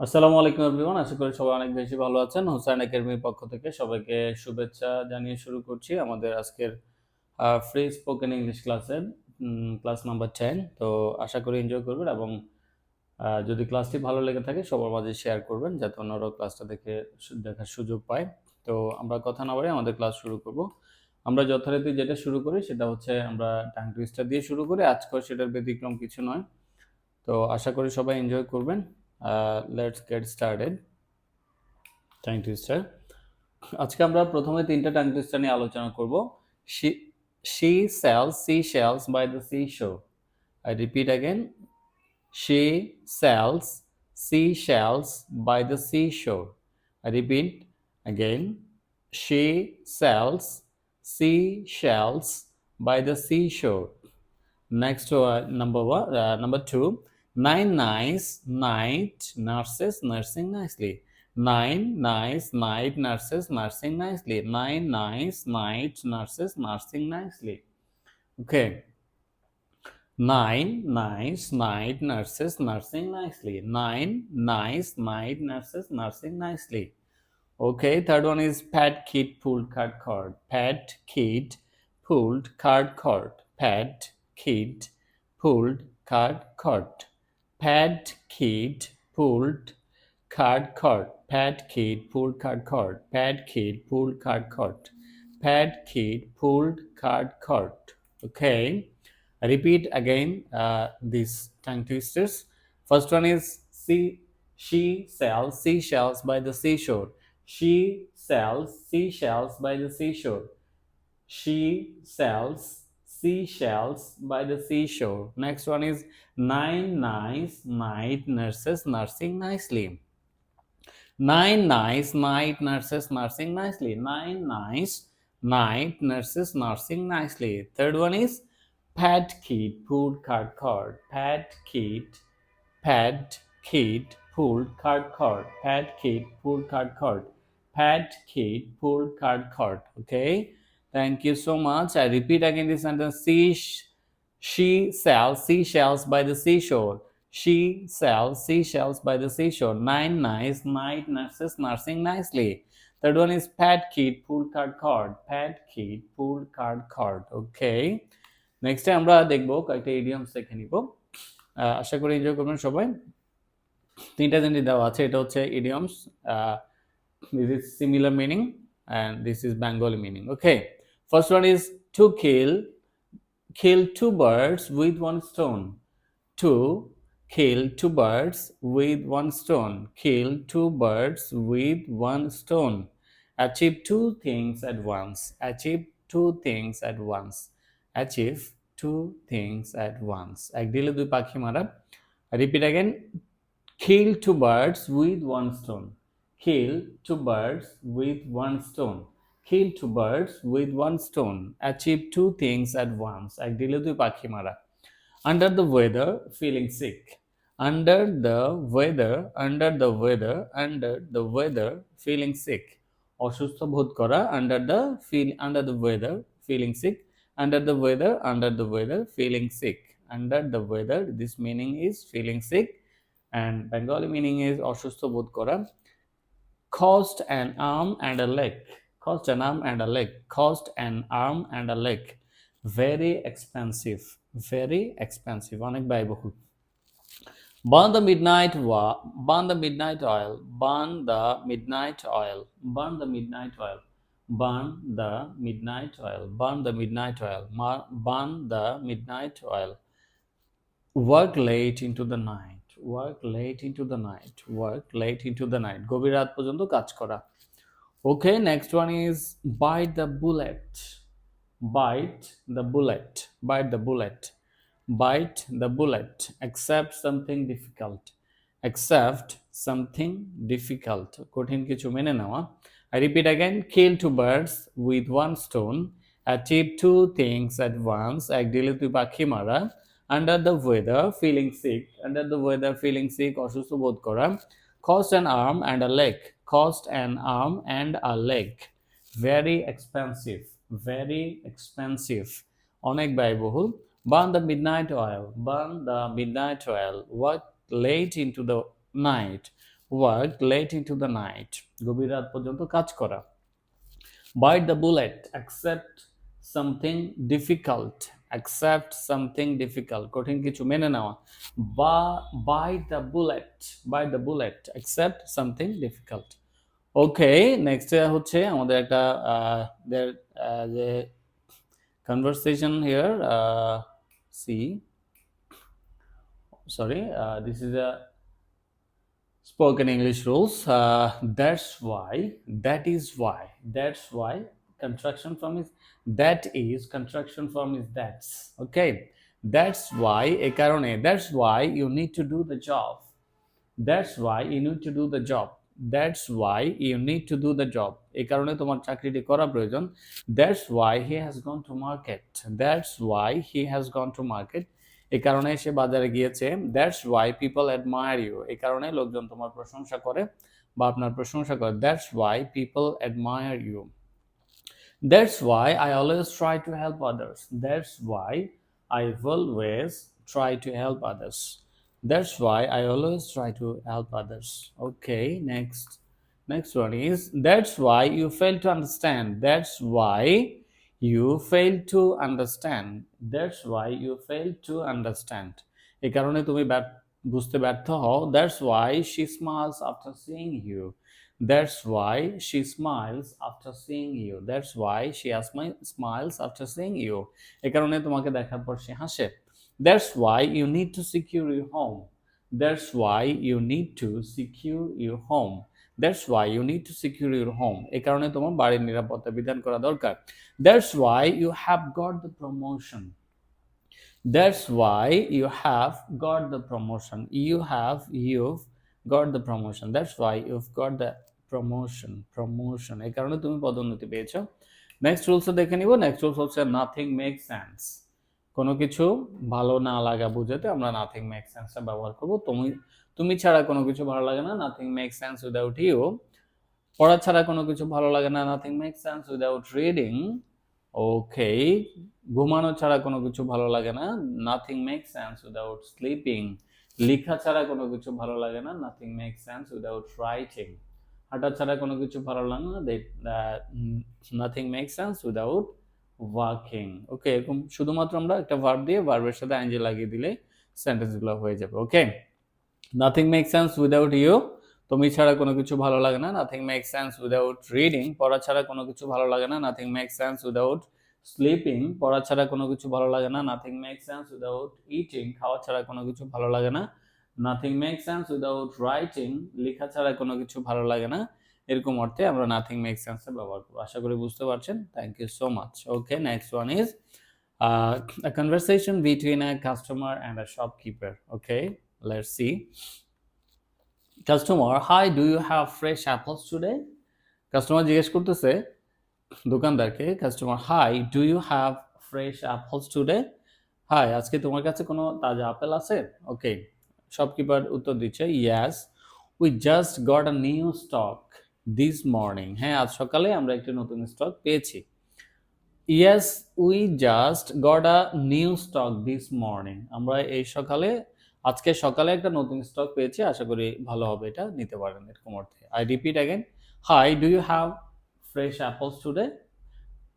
আসসালামু আলাইকুম এভরিওয়ান, আশা করি সবাই অনেক বেশি ভালো আছেন। হোসাইন একাডেমির পক্ষ থেকে সবাইকে শুভেচ্ছা জানিয়ে শুরু করছি আমাদের আজকের ফ্রি স্পোকেন ইংলিশ ক্লাসের ক্লাস নাম্বার টেন তো আশা করি এনজয় করবেন এবং যদি ক্লাসটি ভালো লেগে থাকে সবার মাঝে শেয়ার করবেন যাতে অন্যরাও ক্লাসটা দেখে দেখার সুযোগ পায়। তো আমরা কথা না বাড়ি আমাদের ক্লাস শুরু করব। আমরা যথারীতি যেটা শুরু করি সেটা হচ্ছে আমরা টাং টুইস্টার দিয়ে শুরু করি। আজকেও সেটার ব্যতিক্রম কিছু নয়। তো আশা করি সবাই এনজয় করবেন। Let's get started tongue twister আজকে আমরা প্রথমে তিনটা টাং টুইস্টার নিয়ে আলোচনা করব। She she sells sea shells by the sea shore I repeat again she sells sea shells by the sea shore I repeat again she sells sea shells by the sea shore Next, uh, number one, uh, number two, nine nice night nurses nursing nicely. Nine nice night nurses nursing nicely. Nine nice night nurses nursing nicely. Okay. Nine nice night nurses nursing nicely. Nine nice night nurses nursing nicely. Okay, third one is pet kid pulled card cord. Pet kid pulled card cord. Pet kid pulled card cord. Pet kid pulled card cord. pad kid pulled card cord. pad kid pulled card cord. pad kid pulled card cord. Okay. Repeat again uh, these tongue twisters. First one is see she sells seashells by the seashore. She sells seashells by the seashore. She sells seashells by the seashore. Next one is nine nice night nurses nursing nicely. Nine nice night nurses nursing nicely. Nine nice night nurses nursing nicely. Third one is pet kid pulled card card. Pet kid, pet kid pulled card card. Pet kid pulled card card. Pet kid pulled card card. Okay. Thank you so much. I repeat again this sentence. She, she sells seashells by the seashore. She sells seashells by the seashore. Nine nice night nurses nursing nicely. Third one is pet kid pulled card cord. Pet kid pulled card cord. Okay. নেক্সটে আমরা দেখব কয়েকটা idioms দেখে নিব আশা করি enjoy করবেন সবাই তিনটা জিনিস দেওয়া আছে এটা হচ্ছে idioms this is similar meaning and this is Bengali meaning okay first one is to kill kill two birds with one stone. To kill two birds with one stone. Kill two birds with one stone. Achieve two things at once. Achieve two things at once. Achieve two things at once. এক দিলে দুই পাখি মারা repeat again kill two birds with one stone. Kill two birds with one stone. Kill two birds with one stone. Achieve two things at once. এক দিলে দুই পাখি মারা Under the weather, feeling sick. Under the weather, under the weather, under the weather, feeling sick. অসুস্থ বোধ করা under the feel under the weather, feeling sick. Under the weather, under the weather, feeling sick. Under the weather, this meaning is feeling sick, and Bengali meaning is অসুস্থ বোধ করা. Cost an arm and a leg. Cost an arm and a leg. Cost an arm and a leg. Very expensive. Very expensive. অনেক ব্যয়বহুল Burn the midnight wa- burn the midnight oil. Burn the midnight oil. Burn the midnight oil. Burn the midnight oil. Burn the midnight oil. Burn the midnight oil. Work late into the night. Work late into the night. Work late into the night. গভীর রাত পর্যন্ত কাজ করা Okay, next one is bite the bullet. Bite the bullet. Bite the bullet. Bite the bullet. Accept something difficult. Accept something difficult. কঠিন কিছু মেনে নেওয়া I repeat again. Kill two birds with one stone. Achieve two things at once. এক দিলে তুই পাখি মারা Under the weather, feeling sick. Under the weather, feeling sick. অসুস্থ বোধ করা Cost an arm and a leg. Cost an arm and a leg. Very expensive. Very expensive. অনেক ব্যয়বহুল Burn the midnight oil. Burn the midnight oil. Work late into the night. Late into the night গভীর রাত পর্যন্ত কাজ করা bite the bullet accept something difficult accept something difficult কঠিন কিছু মেনে নেওয়া বা bite the bullet bite the bullet accept something difficult okay next হচ্ছে আমাদের একটা যে here uh, see sorry uh, this is a spoken english rules uh, that's why that is why that's why construction form is that is construction form is that's okay that's why a karone that's why you need to do the job that's why you need to do the job that's why you need to do the job এই কারণে তোমার চাকরিটি করা প্রয়োজন that's why he has gone to market that's why he has gone to market এই কারণে সে বাজারে গিয়েছে that's why people admire you এই কারণে লোকজন তোমার প্রশংসা করে বা আপনার প্রশংসা করে that's why people admire you that's why I always try to help others. That's why I always try to help others. That's why I always try to help others. Okay, next. next one is that's why you fail to understand that's why you fail to understand that's why you fail to understand that's why she smiles after seeing you that's why she smiles after seeing you. That's why she asmi- smiles after seeing you. এই কারণে তোমাকে দেখার পর সে হাসে। That's why you need to secure your home. That's why you need to secure your home. That's why you need to secure your home এই কারণে তোমার বাড়ির নিরাপত্তা বিধান করা দরকার। That's why you have got the promotion that's why you have got the promotion you have you've got the promotion that's why you've got the promotion promotion এই কারণে তুমি পদোন্নতি পেয়েছ। নেক্সট রুলসও দেখে নিব। নেক্সট রুলস হচ্ছে নাথিং মেক সেন্স কোনো কিছু ভালো না লাগা বুঝাতে আমরা নাথিং মেক সেন্সটা ব্যবহার করব। তুমি তুমি ছাড়া কোনো কিছু ভালো লাগে না। Nothing make sense without you পড়া ছাড়া কোনো কিছু ভালো লাগে না। Nothing make sense without reading okay ঘুমানো ছাড়া কোনো কিছু ভালো লাগে না। Nothing make sense without sleeping লেখা ছাড়া কোনো কিছু ভালো লাগে না। Nothing make sense without writing হাঁটা ছাড়া কোনো কিছু ভালো লাগে না। Nothing make sense without walking okay এরকম শুধুমাত্র আমরা একটা ভার্ব দিয়ে ভার্বের সাথে আইনজি লাগিয়ে দিলে সেন্টেন্সগুলো হয়ে যাবে okay nothing make sense without you তুমি ছাড়া কোনো কিছু ভালো লাগে না। Nothing make sense without reading পড়া ছাড়া কোনো কিছু ভালো লাগে না। Nothing make sense without sleeping পড়া ছাড়া কোনো কিছু ভালো লাগে না। Nothing make sense without eating খাওয়া ছাড়া কোনো কিছু ভালো লাগে না। Nothing make sense without writing লেখা ছাড়া কোনো কিছু ভালো লাগে না। এরকম অর্থে আমরা নাথিং মেক সেন্সের ব্যবহার করব। আশা করি বুঝতে পারছেন। Thank you so much okay next one is a conversation between a customer and a shopkeeper. Okay, let's see. Customer, hi, do you have fresh apples today? Customer জিজ্ঞেস করতেছে, দোকানদারকে customer hi do you have fresh apples today hi আজকে তোমার কাছে কোনো তাজা apple আছে? ওকে shopkeeper উত্তর দিচ্ছে yes we just got a new stock this morning হ্যাঁ আজ সকালে আমরা একটি নতুন স্টক পেয়েছি। Yes we just got a new stock this morning আমরা এই সকালে, আজকে সকালে একটা নতুন স্টক পেয়েছি, আশা করি ভালো হবে এটা, নিতে পারেন এরকম অর্থে। I repeat again hi do you have fresh apples today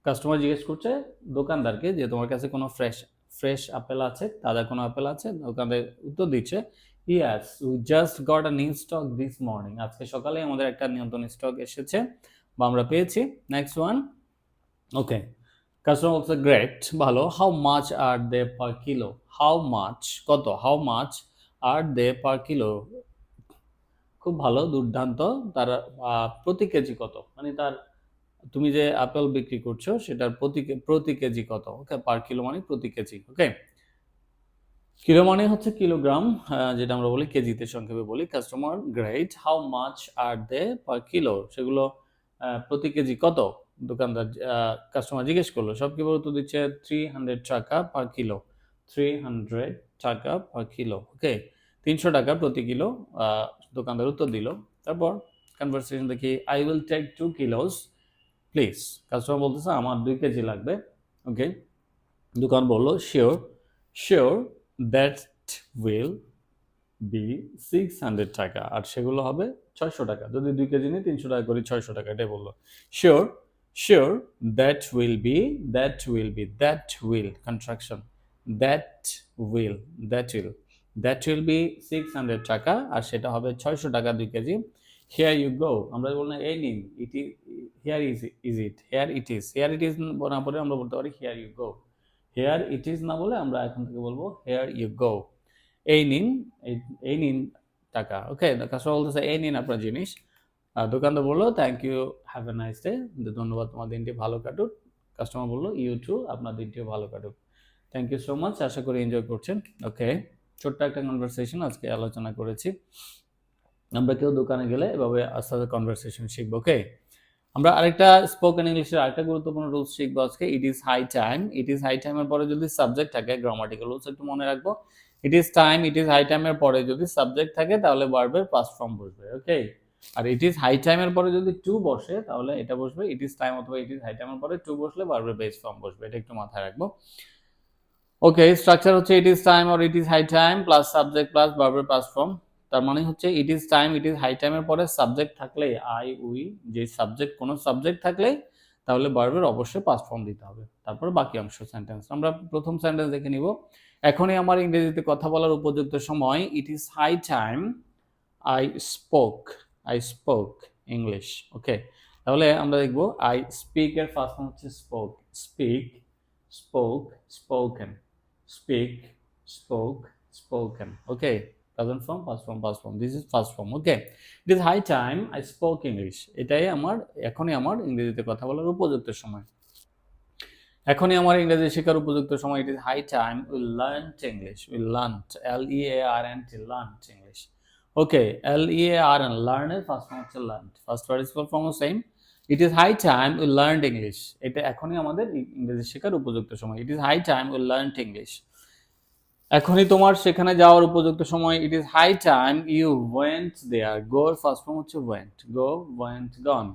customer জিজ্ঞেস করছে, দোকানদারকে যে তোমার কাছে কোনো ফ্রেশ ফ্রেশ আপেল আছে, তাজা কোনো আপেল আছে দোকানদার উত্তর দিচ্ছে yes we just got a new stock this morning আজকে সকালে আমাদের একটা নিয়ন্ত্রণ স্টক এসেছে, বা আমরা পেয়েছি। নেক্সট ওয়ান ওকে কাস্টমার বলছে গ্রেট ভালো। How much are they per kilo how much কত? How much are they per kilo খুব ভালো, দুর্দান্ত। তার প্রতি কেজি কত? মানে তার তুমি যে আপেল বিক্রি করছ, সেটার প্রতি প্রতি কেজি কত? ওকে পার কিলো মানে প্রতি কেজি ওকে কিলো মানে হচ্ছে কিলোগ্রাম যেটা আমরা বলি কেজিতে সংক্ষেপে বলি customer great how much are they per kilo সেগুলো প্রতি কেজি কত? দোকানদার কাস্টমার জিজ্ঞেস করল, সব কি উত্তর দিচ্ছে? Three hundred taka per kilo three hundred taka per kilo ওকে তিনশো টাকা প্রতি কিলো দোকানদার উত্তর দিল। তারপর কনভারসেশন দেখি I will take two kilos please, customer বলতেছে আমার দুই কেজি লাগবে। ওকে দোকান বলল sure sure that will be six hundred টাকা। আর সেগুলো হবে ছয়শো টাকা। যদি দুই কেজি নিই, তিনশো টাকা করে, ছয়শো টাকা, এটাই বলল। Sure sure that will be that will be that will construction that will that will that will be six hundred টাকা। আর সেটা হবে ছয়শো টাকা দুই কেজি। হেয়ার ইউ গো আমরা বললাম এই নিন it is here is is it here it is here it is না বলে আমরা বলতে পারি here you go here it is না বলে আমরা এখন থেকে বলব হেয়ার ইউ গো এই নিন, এই- নিন টাকা। ওকে কাস্টমার বলতেছে, এই নিন আপনার জিনিস। দোকানদার বলল thank you have a nice day ধন্যবাদ, তোমার দিনটি ভালো কাটুক। কাস্টমার বলল ইউ টু আপনার দিনটিও ভালো কাটুক। থ্যাংক ইউ সো মাচ আশা করি এনজয় করছেন। ওকে ছোট্ট একটা কনভারসেশন আজকে আলোচনা করেছি। আমরা কেউ দোকানে গেলে এভাবে আস্তে আস্তে কনভারসেশন শিখব ওকে আমরা আরেকটা স্পোকেন ইংলিশের আরেকটা গুরুত্বপূর্ণ রুলস শিখব আজকে it is high time it is high টাইমের পরে যদি সাবজেক্ট থাকে গ্রামাটিক্যাল রুলস একটু মনে রাখব it is time it is high টাইমের পরে যদি সাবজেক্ট থাকে, তাহলে ভার্বের পাস্ট ফর্ম বসবে ওকে আর ইট ইজ হাই টাইমের পরে যদি টু বসে, তাহলে এটা বসবে ইট ইজ টাইম অথবা ইট ইজ হাই টাইমের পরে টু বসলে ভার্বের বেস ফর্ম বসবে, এটা একটু মাথায় রাখব। ওকে স্ট্রাকচার হচ্ছে it is time or it is high time plus subject plus ভার্বের পাস্ট ফর্ম তার মানে হচ্ছে it is time it is high টাইমের পরে সাবজেক্ট থাকলে আই উই যে সাবজেক্ট কোনো সাবজেক্ট থাকলে তাহলে ভার্বের অবশ্যই পাস্ট ফর্ম দিতে হবে। তারপর বাকি অংশ সেন্টেন্স আমরা প্রথম সেন্টেন্স দেখে নিব। এখনই আমার ইংরেজিতে কথা বলার উপযুক্ত সময়। It is high time I spoke I spoke English okay তাহলে আমরা দেখব আই স্পিক এর ফার্স্ট ফর্ম হচ্ছে spoke speak spoke spoken speak spoke spoken okay present form past form past form this is first form okay it is high time I spoke English এটাই আমার, এখনই আমার ইংরেজিতে কথা বলার উপযুক্ত সময়। এখনই আমার ইংরেজি শেখার উপযুক্ত সময়। It is high time we learn English we learn L E R N T learn English okay L E A R N লার্নের first form হচ্ছে learn first participle form same it is high time we learn English এটা এখনই আমাদের ইংরেজি শেখার উপযুক্ত সময়। It is high time we learn English এখনই তোমার সেখানে যাওয়ার উপযুক্ত সময় it is high time you went there go first form হচ্ছে went go went gone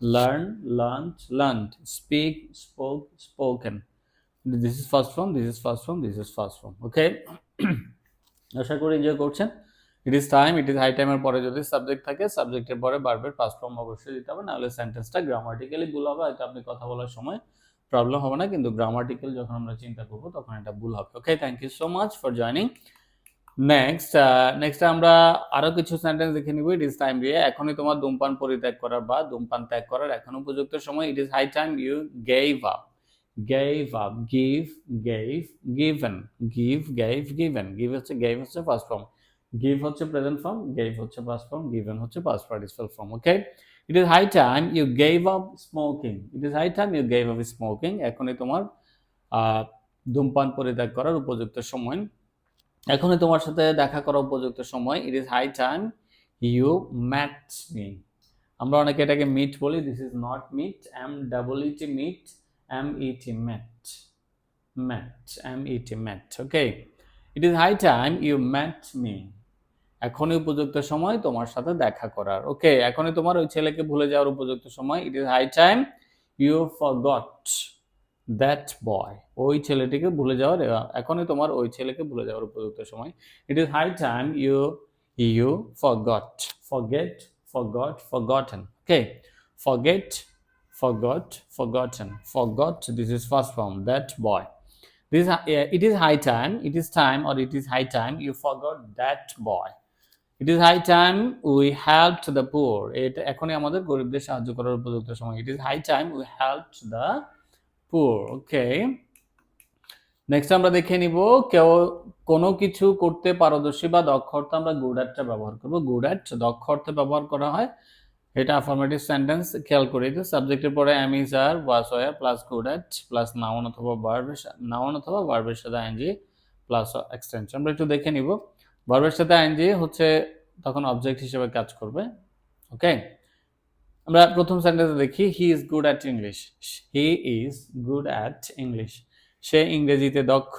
learn learn learn speak spoke spoken this is first form this is first form this is first form okay আশা করি enjoy করছেন। It is time it is high টাইমের পরে যদি subject থাকে সাবজেক্টের পরে বারবার first form অবশ্যই দিতে হবে, নাহলে সেন্টেন্সটা গ্রামাটিক্যালি ভুল হবে, হয়তো আপনি কথা বলার সময় প্রবলেম হবে না, কিন্তু গ্রামাটিক্যাল যখন আমরা চিন্তা করব, তখন এটা ভুল হবে। Okay thank you so much for joining next next আমরা আরও কিছু সেন্টেন্স দেখে নিব। ইট ইজ টাইম দিয়ে। এখনই তোমার ধূমপান পরিত্যাগ করার বা ধূমপান ত্যাগ করার এখন উপযুক্ত সময়। It is high time you gave up gave up give gave given give gave given give হচ্ছে গেভ হচ্ছে ফার্স্ট ফর্ম গিভ হচ্ছে প্রেজেন্ট ফর্ম গেভ হচ্ছে পাস্ট ফর্ম গিভেন হচ্ছে past participle form okay it is high time you gave up smoking it is high time you gave up smoking এখনই তোমার ধূমপান পরিত্যাগ করার উপযুক্ত সময়। এখনই তোমার সাথে দেখা করা উপযুক্ত সময়। It is high time you met me আমরা অনেকে এটাকে মিট বলি। This is not meet M double E T meet M E T met met M E T met okay it is high time you met me এখনই উপযুক্ত সময় তোমার সাথে দেখা করার। ওকে এখনই তোমার ওই ছেলেকে ভুলে যাওয়ার উপযুক্ত সময়। It is high time you forgot that boy ওই ছেলেটিকে ভুলে যাওয়ার এখনই তোমার ওই ছেলেকে ভুলে যাওয়ার উপযুক্ত সময়। It is high time you you forgot forget forgot forgotten okay forget forgot forgotten forgot this is first form that boy this is, uh, it is high time it is time or it is high time you forgot that boy. It high time we help to the poor. এটা এখনই আমাদের গরিবদের সাহায্য করার উপযুক্ত সময়। It high time we help helped the poor. Okay next আমরা দেখে নিব, কেউ কোনো কিছু করতে পারদর্শী বা দক্ষ অর্থে আমরা গুড অ্যাটটা ব্যবহার করব। গুড অ্যাট দক্ষ অর্থে ব্যবহার করা হয়। এটা আফার্মেটিভ সেন্টেন্স খেয়াল করে দিতে সাবজেক্টের পরে am is are was were plus good at plus noun অথবা ভার্বের নাউন অথবা ভার্বের সাথে আইনজি প্লাস এক্সটেনশন আমরা একটু দেখে নিব। ভার্বের সাথে আইন আইনজি হচ্ছে তখন অবজেক্ট হিসেবে কাজ করবে ওকে আমরা প্রথম সেন্টেন্সে দেখি he is good at English he is good at English সে ইংরেজিতে দক্ষ।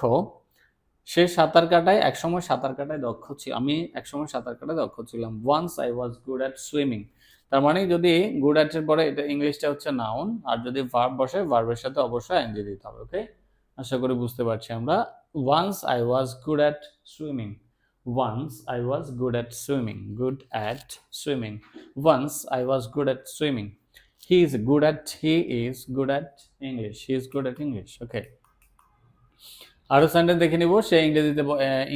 সে সাঁতার কাটায়, একসময় সাঁতার কাটায় দক্ষ ছিল আমি একসময় সাঁতার কাটায় দক্ষ ছিলাম। Once I was good at swimming তার মানে যদি গুড অ্যাটের পরে এটা ইংলিশটা হচ্ছে নাউন আর যদি ভার্ব বসে ভার্বের সাথে অবশ্যই এনজি দিতে হবে ওকে আশা করি বুঝতে পারছি আমরা। Once I was good at swimming once i was good at swimming. Good at swimming. Once i was good at swimming. He is good at, he is good at english. He is good at english. Okay. আরও sentence দেখে নিব। সে ইংরেজিতে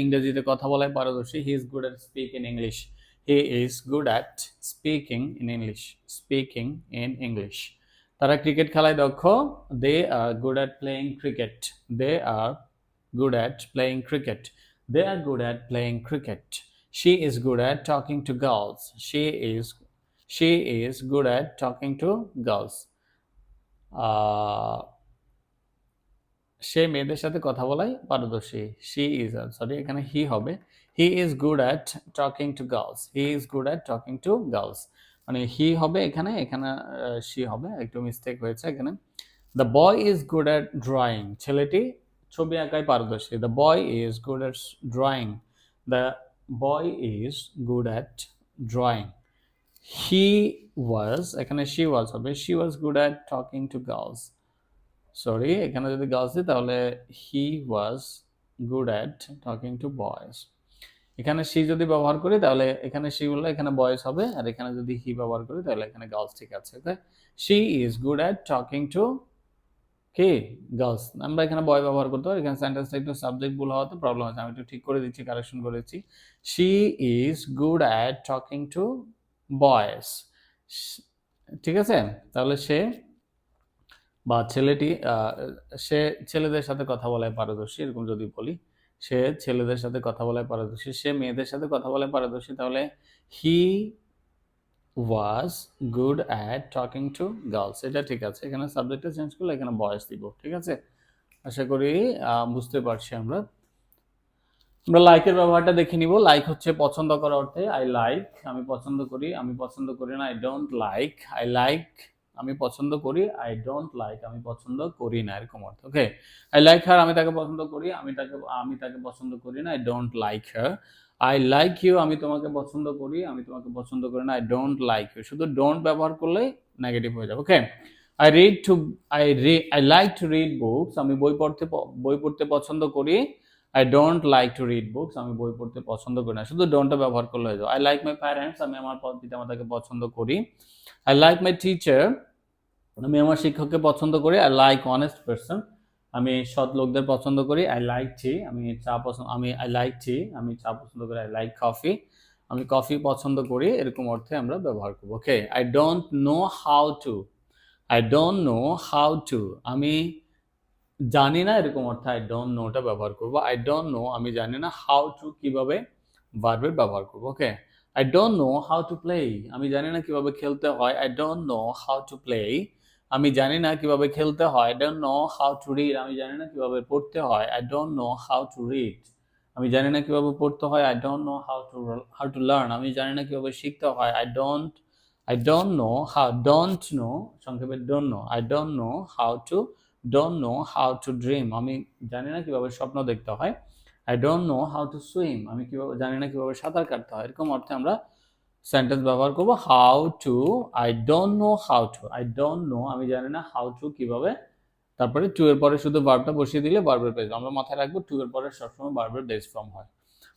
ইংরেজিতে কথা বলায় পারদর্শী। He is good at speak in English he is good at speaking in English speaking in English তারা ক্রিকেট খেলায় দক্ষ। They are good at playing cricket they are good at playing cricket they are good at playing cricket she is good at talking to girls she is she is good at talking to girls সে মেয়েদের সাথে কথা বলাই পারদর্শী। She is sorry এখানে he হবে। He is good at talking to girls he is good at talking to girls মানে he হবে এখানে এখানে শি হবে। একটু মিস্টেক হয়েছে এখানে। The boy is good at drawing ছেলেটি ছবি আঁকায় পারদর্শী। The boy is good at drawing the boy is good at drawing he was এখানে শি ওয়াজ হবে। She was good at talking to girls sorry এখানে যদি গার্লস দিই, তাহলে he was good at talking to boys এখানে she যদি ব্যবহার করি, তাহলে এখানে সি বললে এখানে বয়েজ হবে। আর এখানে যদি হি ব্যবহার করি, তাহলে এখানে গার্লস ঠিক আছে okay she is good at talking to কি? গার্লস আমরা এখানে বয় ব্যবহার করতে পারি। এখানে সেন্টেন্সটা একটু সাবজেক্ট ভুল হওয়াতে প্রবলেম আছে আমি একটু ঠিক করে দিচ্ছি কারেকশন করেছি she is good at talking to boys ঠিক আছে? তাহলে সে বা ছেলেটি সে ছেলেদের সাথে কথা বলায় পারদর্শী, এরকম যদি বলি। সে ছেলেদের সাথে কথা বলায় পারদর্শী, সে মেয়েদের সাথে কথা বলায় পারদর্শী, তাহলে he was good at talking to girls এটা ঠিক আছে। এখানে সাবজেক্টটা চেঞ্জ করলে এখানে বয়স দিব, ঠিক আছে? আশা করি বুঝতে পারছি আমরা। আমরা লাইকের ব্যবহারটা দেখে নিব। লাইক হচ্ছে পছন্দ করা অর্থে আই লাইক আমি পছন্দ করি, আমি পছন্দ করি না I don't like I like আমি পছন্দ করি আই ডোন্ট লাইক আমি পছন্দ করি না, এরকম অর্থ ওকে আই লাইক হার আমি তাকে পছন্দ করি, আমি তাকে আমি তাকে পছন্দ করি না I don't like her I like you আমি তোমাকে পছন্দ করি, আমি তোমাকে পছন্দ করি না আই ডোন্ট লাইক ইউ শুধু ডোন্ট ব্যবহার করলে নেগেটিভ হয়ে যাবে okay I read to I re I like to read books আমি বই পড়তে বই পড়তে পছন্দ করি I don't like to read books আমি বই পড়তে পছন্দ করি না। শুধু ডোন্টটা ব্যবহার করলে হয়ে যাবে। আই লাইক মাই প্যারেন্টস আমি আমার পিতা মাতাকে পছন্দ করি। আই লাইক মাই টিচার আমি আমার শিক্ষককে পছন্দ করি। আই লাইক অনেস্ট পার্সন আমি সৎ লোকদের পছন্দ করি আই লাইক টি আমি চা পছন্দ, আমি আই লাইক টি আমি চা পছন্দ করি আই লাইক কফি আমি কফি পছন্দ করি, এরকম অর্থে আমরা ব্যবহার করব। Okay I don't know how to I don't know how to আমি জানি না এরকম অর্থে আই ডোন্ট নোটা ব্যবহার করব। আই ডোন্ট নো আমি জানি না হাউ টু কীভাবে ভার্বের ব্যবহার করব। Okay I don't know how to play আমি জানি না কীভাবে খেলতে হয়। I don't know how to play আমি জানি না কীভাবে খেলতে হয়। I don't know how to read আমি জানি না কীভাবে পড়তে হয়। I don't know how to read আমি জানি না কীভাবে পড়তে হয়। I don't know how to how to learn আমি জানি না কীভাবে শিখতে হয়। I don't I don't know how don't know সংক্ষেপে don't know I don't know how to don't know how to dream আমি জানি না কীভাবে স্বপ্ন দেখতে হয়। I don't know how to swim আমি কীভাবে, জানি না কীভাবে সাঁতার কাটতে হয়। এরকম অর্থে আমরা সেন্টেন্স ব্যবহার করব how to I don't know how to I don't know আমি জানি না হাউ টু কীভাবে, তারপরে টু এর পরে শুধু ভার্বটা বসিয়ে দিলে ভার্বের বেস আমরা মাথায় রাখব টু এর পরে সবসময় ভার্বের বেস ফর্ম হয়।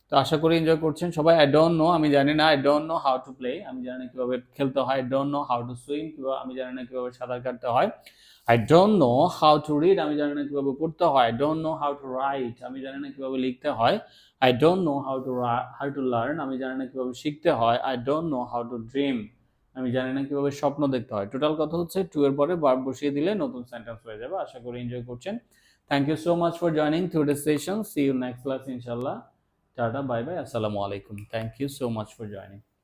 তো আশা করি এনজয় করছেন সবাই আই ডোন্ট নো আমি জানি না I don't know how to play আমি জানি না কীভাবে খেলতে হয় I don't know how to swim কীভাবে, আমি জানি না কীভাবে সাঁতার কাটতে হয়। I don't know how to read আমি জানি না কীভাবে পড়তে হয়। I don't know how to write আমি জানি না কীভাবে লিখতে হয়। I don't know how to how to learn আমি জানি না কীভাবে শিখতে হয়। I don't know how to dream আমি জানি না কীভাবে স্বপ্ন দেখতে হয়। টোটাল কথা হচ্ছে টু এর পরে ভার্ব বসিয়ে দিলে নতুন সেন্টেন্স হয়ে যাবে। আশা করি এনজয় করছেন। Thank you so much for joining today session see you next class ইনশাল্লাহ টাটা বাই বাই আসসালামু আলাইকুম। Thank you so much for joining